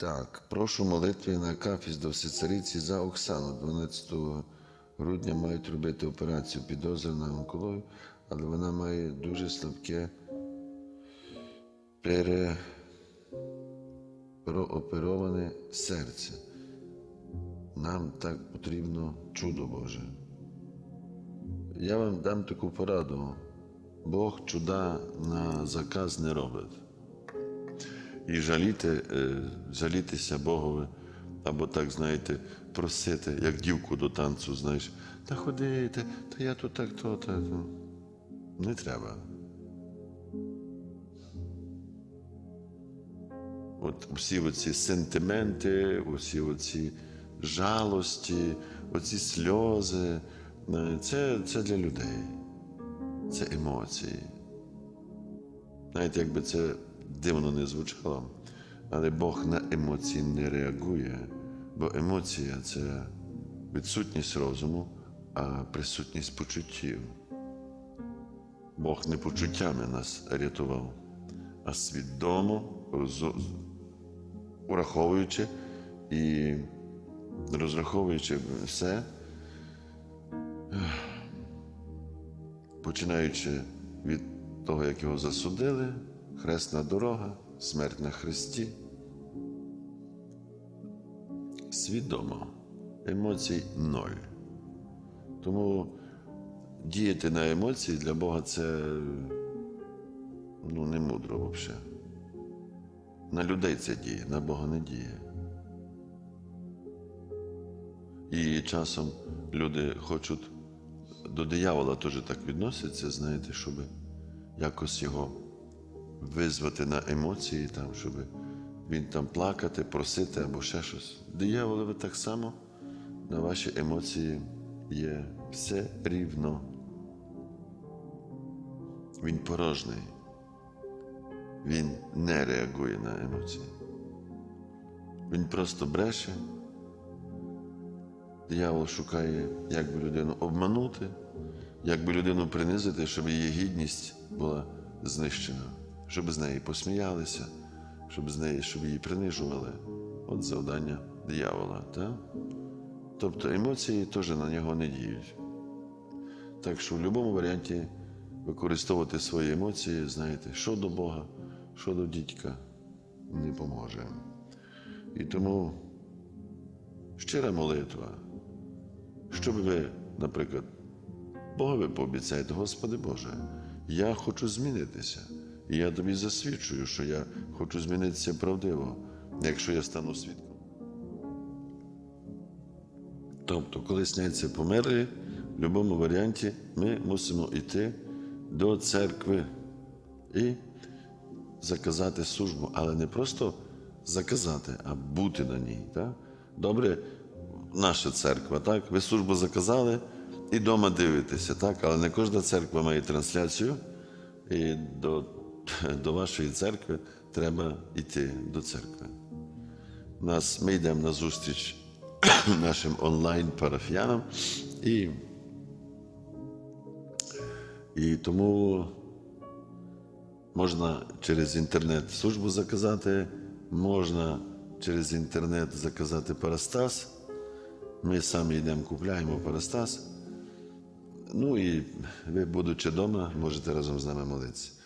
Так, прошу молитви на кафіс до всецариці за Оксану. 12 грудня мають робити операцію підозри на онкологію, але вона має дуже слабке пере... проопероване серце. Нам так потрібно чудо Боже. Я вам дам таку пораду. Бог чуда на заказ не робить. І жаліти, е, жалітися Богові, або так, знаєте, просити, як дівку до танцю, знаєш, та ходи, та, я тут так, то, та. Не треба. От усі оці сентименти, усі оці жалості, оці сльози, е, це, це для людей. Це емоції. Знаєте, якби це дивно не звучало, але Бог на емоції не реагує, бо емоція це відсутність розуму, а присутність почуттів. Бог не почуттями нас рятував, а свідомо ураховуючи і розраховуючи все, починаючи від того, як його засудили, хресна дорога, смерть на хресті. Свідомо, емоцій ноль. Тому діяти на емоції для Бога це ну, не мудро взагалі. На людей це діє, на Бога не діє. І часом люди хочуть до диявола теж так відносяться, знаєте, щоб якось його визвати на емоції, там, щоб він там плакати, просити або ще щось. Дияволові так само на ваші емоції є все рівно. Він порожний. Він не реагує на емоції. Він просто бреше. Диявол шукає, як би людину обманути, як би людину принизити, щоб її гідність була знищена, щоб з неї посміялися, щоб з неї, щоб її принижували. От завдання диявола. Так? Тобто емоції теж на нього не діють. Так що в будь-якому варіанті використовувати свої емоції, знаєте, що до Бога, що до дідька не поможе. І тому щира молитва. Щоб ви, наприклад, Богові пообіцяєте, Господи Боже, я хочу змінитися. І я тобі засвідчую, що я хочу змінитися правдиво, якщо я стану свідком. Тобто, коли сняться померлі, в будь-якому варіанті ми мусимо йти до церкви і заказати службу, але не просто заказати, а бути на ній. Так? Добре, наша церква, так? Ви службу заказали і вдома дивитеся, так? Але не кожна церква має трансляцію, і до, до вашої церкви треба йти до церкви. Нас, ми йдемо на зустріч нашим онлайн-парафіянам і, і тому можна через інтернет службу заказати, можна через інтернет заказати парастас. Ми самі йдемо, купляємо парастас. Ну і ви, будучи вдома, можете разом з нами молитися.